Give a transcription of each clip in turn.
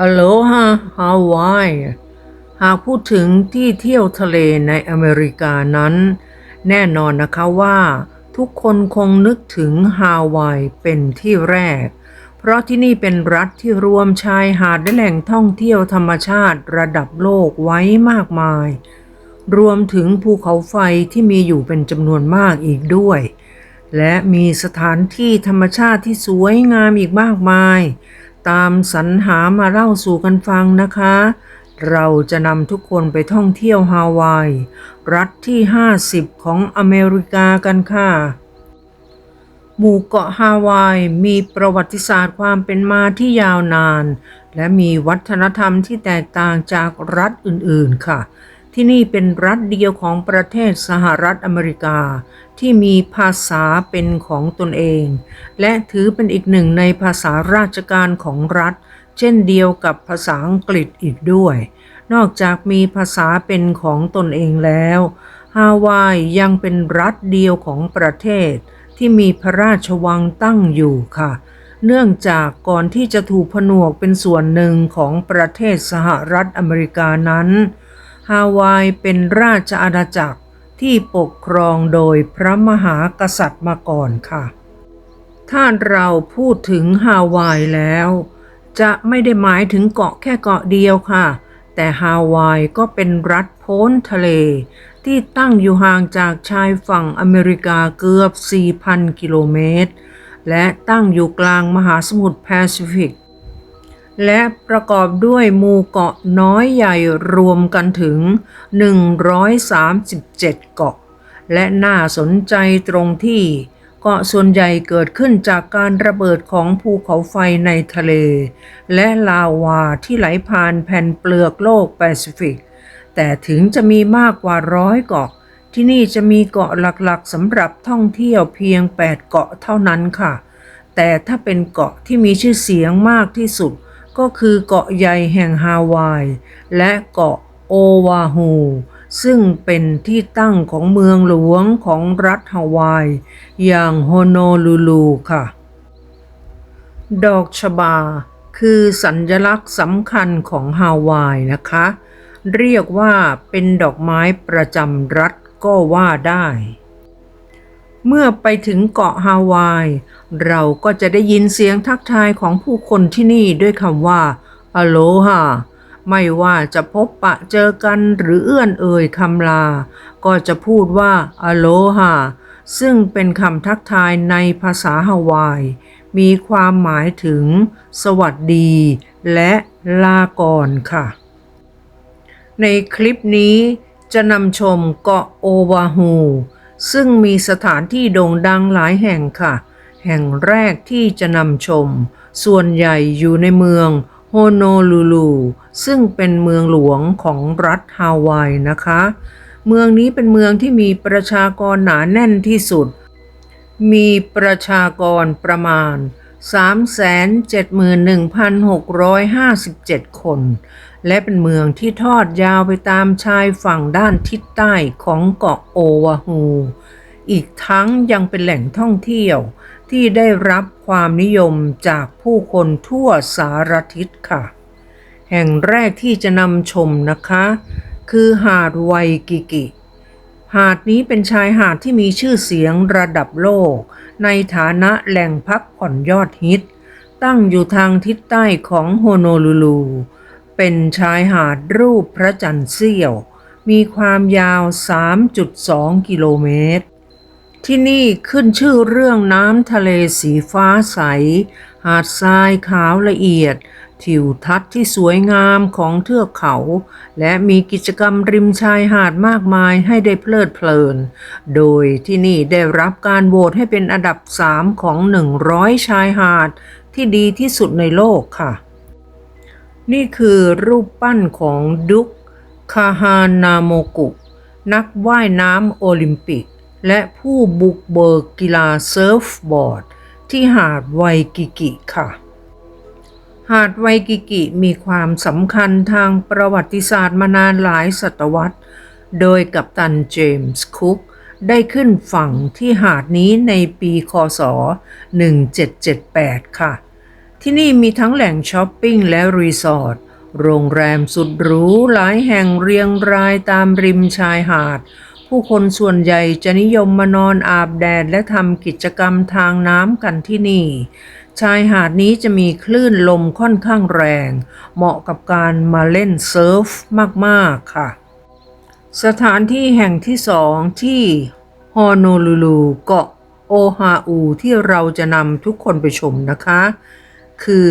อโลฮาฮาวาย หากพูดถึงที่เที่ยวทะเลในอเมริกานั้น แน่นอนนะคะว่า ทุกคนคงนึกถึงฮาวายเป็นที่แรก เพราะที่นี่เป็นรัฐที่รวมชายหาดและแหล่งท่องเที่ยวธรรมชาติระดับโลกไว้มากมาย รวมถึงภูเขาไฟที่มีอยู่เป็นจำนวนมากอีกด้วย และมีสถานที่ธรรมชาติที่สวยงามอีกมากมาย ตามสรรหามาเล่าสู่กันฟังนะคะ เราจะนำทุกคนไปท่องเที่ยวฮาวาย รัฐที่ 50 ของอเมริกากันค่ะ หมู่เกาะฮาวายมีประวัติศาสตร์ความเป็นมาที่ยาวนาน และมีวัฒนธรรมที่แตกต่างจากรัฐอื่นๆค่ะ ที่นี่เป็นรัฐเดียวของประเทศสหรัฐอเมริกา ที่มีภาษาเป็นของตนเอง และถือเป็นอีกหนึ่งในภาษาราชการของรัฐ เช่นเดียวกับภาษาอังกฤษอีกด้วย นอกจากมีภาษาเป็นของตนเองแล้วฮาวายยังเป็นรัฐเดียวของประเทศ ที่มีพระราชวังตั้งอยู่ค่ะ เนื่องจากก่อนที่จะถูกผนวกเป็นส่วนหนึ่งของประเทศสหรัฐอเมริกานั้น ฮาวายเป็นราชอาณาจักรที่ปกครองโดยพระมหากษัตริย์มาก่อนค่ะ ถ้าเราพูดถึงฮาวายแล้ว จะไม่ได้หมายถึงเกาะแค่เกาะเดียวค่ะ แต่ฮาวายก็เป็นรัฐพ้นทะเล ที่ตั้งอยู่ห่างจากชายฝั่งอเมริกาเกือบ 4,000 กิโลเมตร และตั้งอยู่กลางมหาสมุทรแปซิฟิก และประกอบด้วยหมู่เกาะน้อยใหญ่รวมกันถึง 137 เกาะ และน่าสนใจตรงที่เกาะส่วนใหญ่เกิดขึ้นจากการระเบิดของภูเขาไฟในทะเล และลาวาที่ไหลผ่านแผ่นเปลือกโลกแปซิฟิก แต่ถึงจะมีมากกว่าร้อยเกาะ ที่นี่จะมีเกาะหลักๆสำหรับท่องเที่ยวเพียง 8 เกาะเท่านั้นค่ะ แต่ถ้าเป็นเกาะที่มีชื่อเสียงมากที่สุด ก็คือเกาะใหญ่แห่งฮาวาย และเกาะโอวาฮูซึ่งเป็นที่ตั้งของเมืองหลวงของรัฐฮาวาย อย่างโฮโนลูลูค่ะ ดอกชบา คือสัญลักษณ์สำคัญของฮาวายนะคะ เรียกว่าเป็นดอกไม้ประจำรัฐก็ว่าได้ เมื่อไปถึงเกาะฮาวาย เราก็จะได้ยินเสียงทักทายของผู้คนที่นี่ด้วยคำว่าอโลฮาไม่ว่าจะพบปะเจอกันหรือเอื้อนเอ่ยคำลา ก็จะพูดว่าอโลฮาซึ่งเป็นคำทักทายในภาษาฮาวาย มีความหมายถึง สวัสดี และลาก่อนค่ะ ในคลิปนี้จะนำชมเกาะโอวาฮู ซึ่งมีสถานที่โด่งดังหลายแห่งค่ะ แห่งแรกที่จะนำชม ส่วนใหญ่อยู่ในเมืองโฮโนลูลูซึ่งเป็นเมืองหลวงของรัฐฮาวายนะคะ เมืองนี้เป็นเมืองที่มีประชากรหนาแน่นที่สุด มีประชากรประมาณ 371,657 คน และเป็นเมืองที่ทอดยาวไปตามชายฝั่งด้านทิศใต้ของเกาะโอวาฮู อีกทั้งยังเป็นแหล่งท่องเที่ยวที่ได้รับความนิยมจากผู้คนทั่วสารทิศค่ะ แห่งแรกที่จะนำชมนะคะ คือหาดไวกิกิ หาดนี้เป็นชายหาดที่มีชื่อเสียงระดับโลก ในฐานะแหล่งพักผ่อนยอดฮิต ตั้งอยู่ทางทิศใต้ของโฮโนลูลู เป็นชายหาดรูปพระจันทร์เสี้ยว มีความยาว 3.2 กิโลเมตร ที่นี่ขึ้นชื่อเรื่องน้ำทะเลสีฟ้าใส หาดทรายขาวละเอียด ทิวทัศน์ที่สวยงามของเทือกเขา และมีกิจกรรมริมชายหาดมากมายให้ได้เพลิดเพลิน โดยที่นี่ได้รับการโหวตให้เป็นอันดับ 3 ของ 100 ชายหาดที่ดีที่สุดในโลกค่ะ นี่คือรูปปั้นของดุกคาฮานาโมกุ นักว่ายน้ำโอลิมปิก และผู้บุกเบิกกีฬาเซิร์ฟบอร์ด ที่หาดไวกิกิค่ะ หาดไวกิกิมีความสำคัญทางประวัติศาสตร์มานานหลายศตวรรษ โดยกัปตันเจมส์คุกได้ขึ้นฝั่งที่หาดนี้ในปีคศ 1778 ค่ะ ที่นี่มีทั้งแหล่งช้อปปิ้งและรีสอร์ท โรงแรมสุดหรูหลายแห่งเรียงรายตามริมชายหาด ผู้คนส่วนใหญ่จะนิยมมานอนอาบแดดและทำกิจกรรมทางน้ำกันที่นี่ ชายหาดนี้จะมีคลื่นลมค่อนข้างแรง เหมาะกับการมาเล่นเซิร์ฟมาก ๆ ค่ะ สถานที่แห่งที่สองที่ฮอน o ลูลูเกาะโอฮาอูที่เราจะนำทุกคนไปชมนะคะ คือ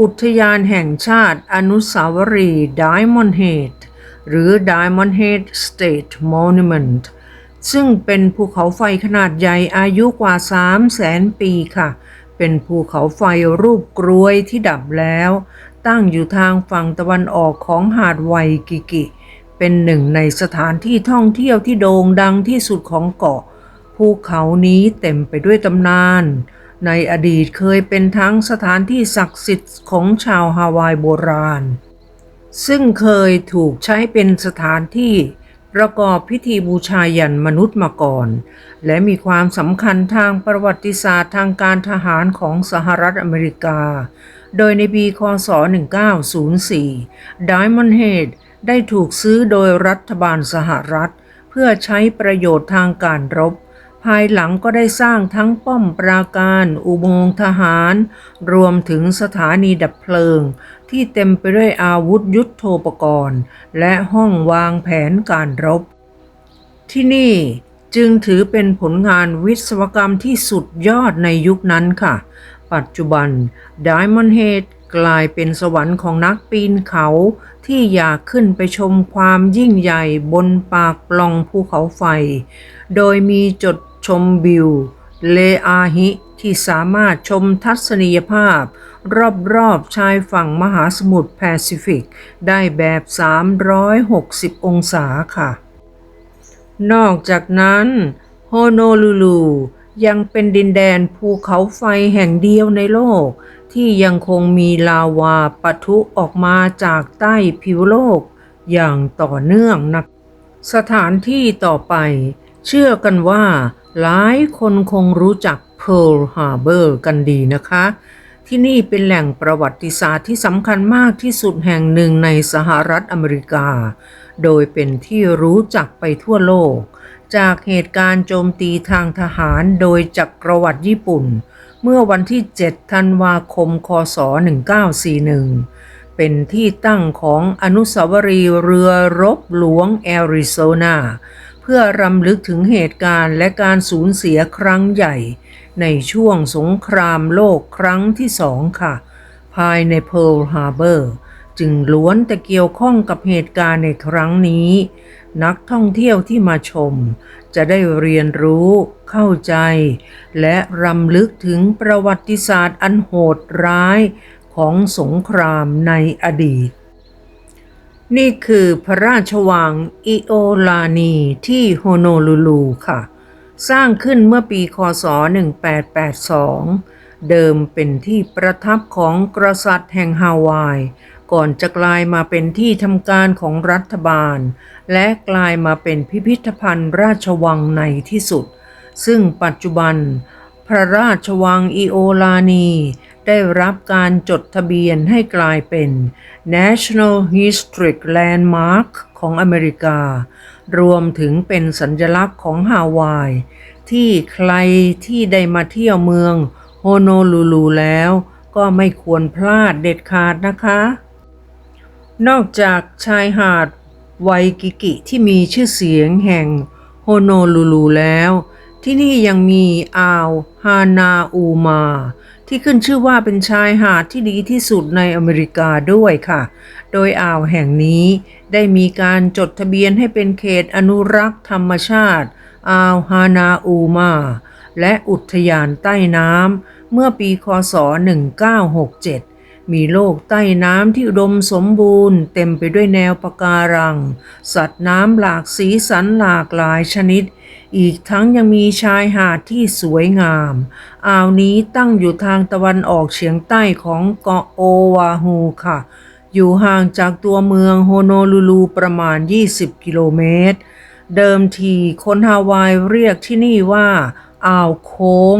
อุทยานแห่งชาติอนุสาวรีย์ Diamond Head หรือ Diamond Head State Monument ซึ่งเป็นภูเขาไฟขนาดใหญ่อายุกว่า 3 0 0แสนปีค่ะ เป็นภูเขาไฟรูปกรวยที่ดับแล้ว ตั้งอยู่ทางฝั่งตะวันออกของหาดไวกิกิ เป็นหนึ่งในสถานที่ท่องเที่ยวที่โด่งดังที่สุดของเกาะ ภูเขานี้เต็มไปด้วยตำนาน ในอดีตเคยเป็นทั้งสถานที่ศักดิ์สิทธิ์ของชาวฮาวายโบราณ ซึ่งเคยถูกใช้เป็นสถานที่ ประกอบพิธีบูชายันมนุษย์มาก่อน และมีความสำคัญทางประวัติศาสตร์ทางการทหารของสหรัฐอเมริกา โดยในปีคศ 1904 Diamond Head ได้ถูกซื้อโดยรัฐบาลสหรัฐ เพื่อใช้ประโยชน์ทางการรบ ภายหลังก็ได้สร้างทั้งป้อมปราการ อุโมงค์ทหาร รวมถึงสถานีดับเพลิง ที่เต็มไปด้วยอาวุธยุทโธปกรณ์ และห้องวางแผนการรบ ที่นี่จึงถือเป็นผลงานวิศวกรรมที่สุดยอดในยุคนั้นค่ะ ปัจจุบัน Diamond Head กลายเป็นสวรรค์ของนักปีนเขาที่อยากขึ้นไปชมความยิ่งใหญ่บนปากปล่องภูเขาไฟ โดยมีจุดชมวิว เลอาฮิที่สามารถชมทัศนียภาพ รอบๆชายฝั่งมหาสมุทรแปซิฟิก ได้แบบ 360 องศาค่ะ นอกจากนั้นโฮโนลูลูยังเป็นดินแดนภูเขาไฟแห่งเดียวในโลก ที่ยังคงมีลาวาปะทุออกมาจากใต้ผิวโลก อย่างต่อเนื่องนะสถานที่ต่อไป เชื่อกันว่า หลายคนคงรู้จัก Pearl Harbor กันดีนะคะ ที่นี่เป็นแหล่งประวัติศาสตร์ที่สำคัญมากที่สุดแห่งหนึ่งในสหรัฐอเมริกา โดยเป็นที่รู้จักไปทั่วโลก จากเหตุการณ์โจมตีทางทหารโดยจักรวรรดิญี่ปุ่น เมื่อวันที่ 7 ธันวาคม คศ 1941 เป็นที่ตั้งของอนุสาวรีย์เรือรบหลวงแอริโซนา เพื่อรำลึกถึงเหตุการณ์และการสูญเสียครั้งใหญ่ ในช่วงสงครามโลกครั้งที่สองค่ะ ภายในเพิร์ลฮาร์เบอร์จึงล้วนแต่เกี่ยวข้องกับเหตุการณ์ในครั้งนี้ นักท่องเที่ยวที่มาชม จะได้เรียนรู้ เข้าใจ และรำลึกถึงประวัติศาสตร์อันโหดร้ายของสงครามในอดีต นี่คือพระราชวังอิโอลานีที่โฮโนลูลูค่ะ สร้างขึ้นเมื่อปีคศ 1882 เดิมเป็นที่ประทับของกษัตริย์แห่งฮาวาย ก่อนจะกลายมาเป็นที่ทำการของรัฐบาล และกลายมาเป็นพิพิธภัณฑ์ราชวังในที่สุด ซึ่งปัจจุบัน พระราชวังอิโอลานี ได้รับการจดทะเบียนให้กลายเป็น National Historic Landmark ของอเมริกา รวมถึงเป็นสัญลักษณ์ของฮาวาย ที่ใครที่ได้มาเที่ยวเมืองโฮโนลูลูแล้ว ก็ไม่ควรพลาดเด็ดขาดนะคะ นอกจากชายหาดไวกิกิที่มีชื่อเสียงแห่งโฮโนลูลูแล้ว ที่นี่ยังมีอ่าวฮานาอูมา ที่ขึ้นชื่อว่าเป็นชายหาดที่ดีที่สุดในอเมริกาด้วยค่ะ โดยอ่าวแห่งนี้ได้มีการจดทะเบียนให้เป็นเขตอนุรักษ์ธรรมชาติ อ่าวฮานาอูมา และอุทยานใต้น้ำเมื่อปีคศ 1967 มีโลกใต้น้ำที่อุดมสมบูรณ์ เต็มไปด้วยแนวปะการัง สัตว์น้ำหลากสีสันหลากหลายชนิด อีกทั้งยังมีชายหาดที่สวยงาม อ่าวนี้ตั้งอยู่ทางตะวันออกเฉียงใต้ของเกาะโอวาฮูค่ะ อยู่ห่างจากตัวเมืองโฮโนลูลูประมาณ 20 กิโลเมตร เดิมทีคนฮาวายเรียกที่นี่ว่าอ่าวโค้ง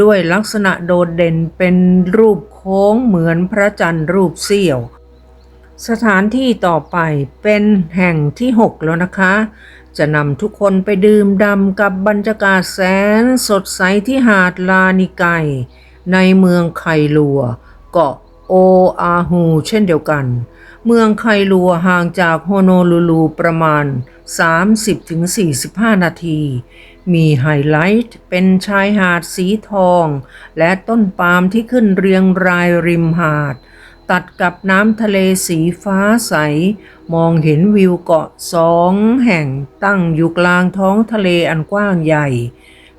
ด้วยลักษณะโดดเด่นเป็นรูป ค้งเหมือนพระจันทร์รูปเสี้ยว สถานที่ต่อไปเป็นแห่งที่6แล้วนะคะ จะนำทุกคนไปดื่มด่ำกับบรรยากาศแสนสดใสที่หาดลานิไกในเมืองไคลัว เกาะโออาฮูเช่นเดียวกัน เมืองไคลัวห่างจากโฮโนลูลูประมาณ 30-45 นาที มีไฮไลท์เป็นชายหาดสีทอง และต้นปาล์มที่ขึ้นเรียงรายริมหาด ตัดกับน้ำทะเลสีฟ้าใส มองเห็นวิวเกาะสองแห่งตั้งอยู่กลางท้องทะเลอันกว้างใหญ่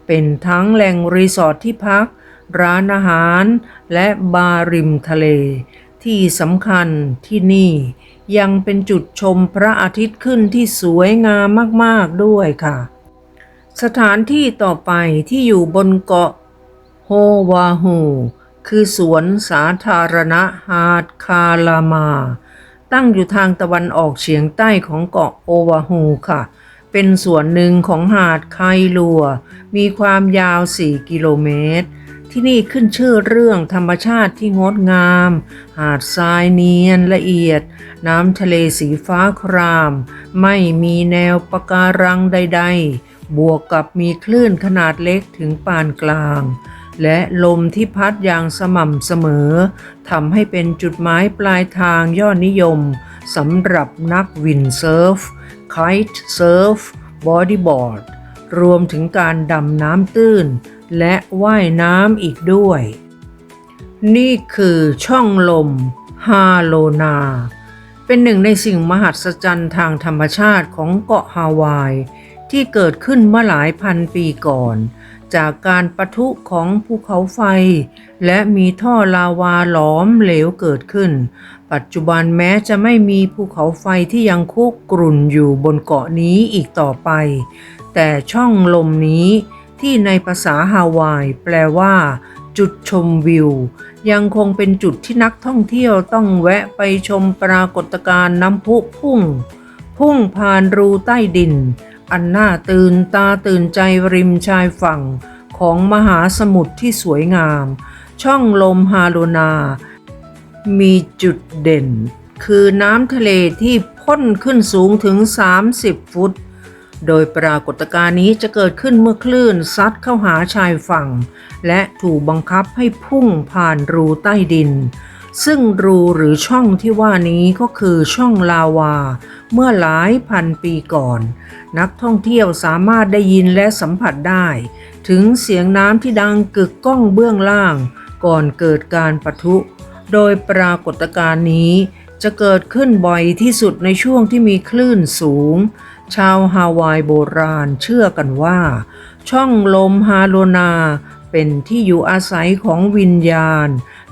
เป็นทั้งแหล่งรีสอร์ทที่พัก ร้านอาหาร และบาร์ริมทะเล ที่สำคัญที่นี่ ยังเป็นจุดชมพระอาทิตย์ขึ้นที่สวยงามมาก ๆ ด้วยค่ะ สถานที่ต่อไปที่อยู่บนเกาะโฮวาฮูคือสวนสาธารณะฮาดคาลามา ตั้งอยู่ทางตะวันออกเฉียงใต้ของเกาะโอวาฮูค่ะ เป็นส่วนหนึ่งของหาดไคลัว มีความยาว 4 กิโลเมตร ที่นี่ขึ้นชื่อเรื่องธรรมชาติที่งดงาม หาดทรายเนียนละเอียด น้ำทะเลสีฟ้าคราม ไม่มีแนวปะการังใด ๆ บวกกับมีคลื่นขนาดเล็กถึงปานกลาง และลมที่พัดอย่างสม่ำเสมอทำให้เป็นจุดหมายปลายทางยอดนิยมสำหรับนักวินเซิร์ฟไคท์เซิร์ฟบอดี้บอร์ดรวมถึงการดำน้ำตื้น และว่ายน้ำอีกด้วย นี่คือช่องลมฮาโลนา เป็นหนึ่งในสิ่งมหัศจรรย์ทางธรรมชาติของเกาะฮาวาย ที่เกิดขึ้นเมื่อหลายพันปีก่อน จากการปะทุของภูเขาไฟ และมีท่อลาวาหลอมเหลวเกิดขึ้น ปัจจุบันแม้จะไม่มีภูเขาไฟที่ยังคุกกรุ่นอยู่บนเกาะนี้อีกต่อไป แต่ช่องลมนี้ที่ในภาษาฮาวาย แปลว่า จุดชมวิว ยังคงเป็นจุดที่นักท่องเที่ยวต้องแวะไปชมปรากฏการณ์น้ำพุพุ่ง พุ่งผ่านรูใต้ดิน อันน่าตื่นตาตื่นใจริมชายฝั่งของมหาสมุทรที่สวยงาม ช่องลมฮาโลนา มีจุดเด่น คือน้ำทะเลที่พ่นขึ้นสูงถึง 30 ฟุต โดยปรากฏการณ์นี้จะเกิดขึ้นเมื่อคลื่นซัดเข้าหาชายฝั่ง และถูกบังคับให้พุ่งผ่านรูใต้ดิน ซึ่งรูหรือช่องที่ว่านี้ก็คือช่องลาวา เมื่อหลายพันปีก่อน นักท่องเที่ยวสามารถได้ยินและสัมผัสได้ ถึงเสียงน้ำที่ดังกึกก้องเบื้องล่าง ก่อนเกิดการปะทุ โดยปรากฏการณ์นี้ จะเกิดขึ้นบ่อยที่สุดในช่วงที่มีคลื่นสูง ชาวฮาวายโบราณเชื่อกันว่า ช่องลมฮาโลนาเป็นที่อยู่อาศัยของวิญญาณ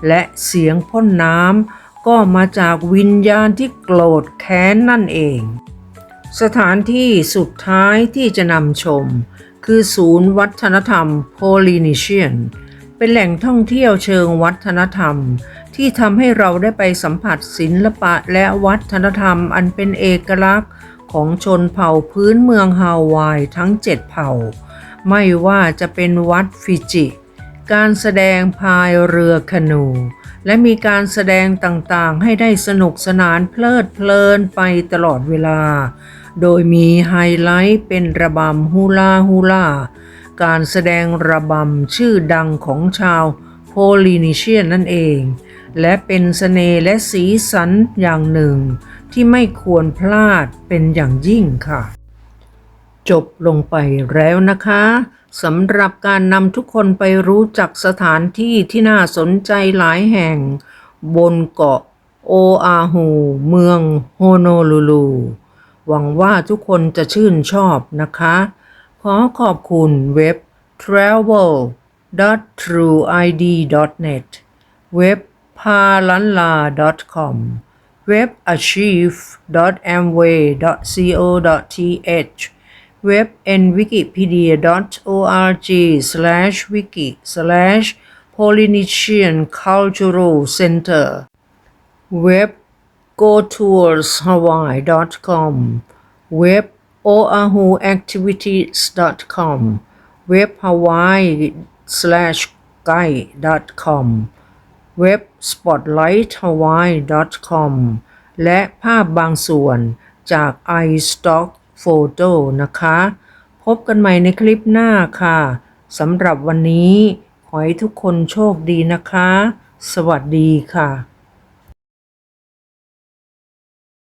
และเสียงพ่นน้ำก็มาจากวิญญาณที่โกรธแค้นนั่นเอง สถานที่สุดท้ายที่จะนำชม คือศูนย์วัฒนธรรมโพลินีเชียน เป็นแหล่งท่องเที่ยวเชิงวัฒนธรรม ที่ทำให้เราได้ไปสัมผัสศิลปะและวัฒนธรรมอันเป็นเอกลักษณ์ของชนเผ่าพื้นเมืองฮาวายทั้ง 7 เผ่า ไม่ว่าจะเป็นวัดฟิจิ การแสดงพายเรือคนู และมีการแสดงต่างๆ ให้ได้สนุกสนานเพลิดเพลินไปตลอดเวลา โดยมีไฮไลท์เป็นระบำฮูลาฮูลาการแสดงระบำชื่อดังของชาวโพลินีเชียนนั่นเอง และเป็นสเสน่ห์และสีสันอย่างหนึ่ง ที่ไม่ควรพลาดเป็นอย่างยิ่งค่ะ จบลงไปแล้วนะคะสำหรับการนำทุกคนไปรู้จักสถานที่ที่น่าสนใจหลายแห่ง บนเกาะโออาฮูเมืองโฮโนลูลู หวังว่าทุกคนจะชื่นชอบนะคะ ขอขอบคุณเว็บ travel.trueid.net เว็บ palanla.com เว็บ achieve.amway.co.th เว็บ nwikipedia.org slash wiki slash Polynesian Cultural Center เว็บ gotourshawaii.com เว็บ oahuactivities.com เว็บ hawaii/guide.com เว็บ spotlighthawaii.com และภาพบางส่วนจาก iStock Photo นะคะ พบกันใหม่ในคลิปหน้าค่ะสำหรับวันนี้ ขอให้ทุกคนโชคดีนะคะ สวัสดีค่ะ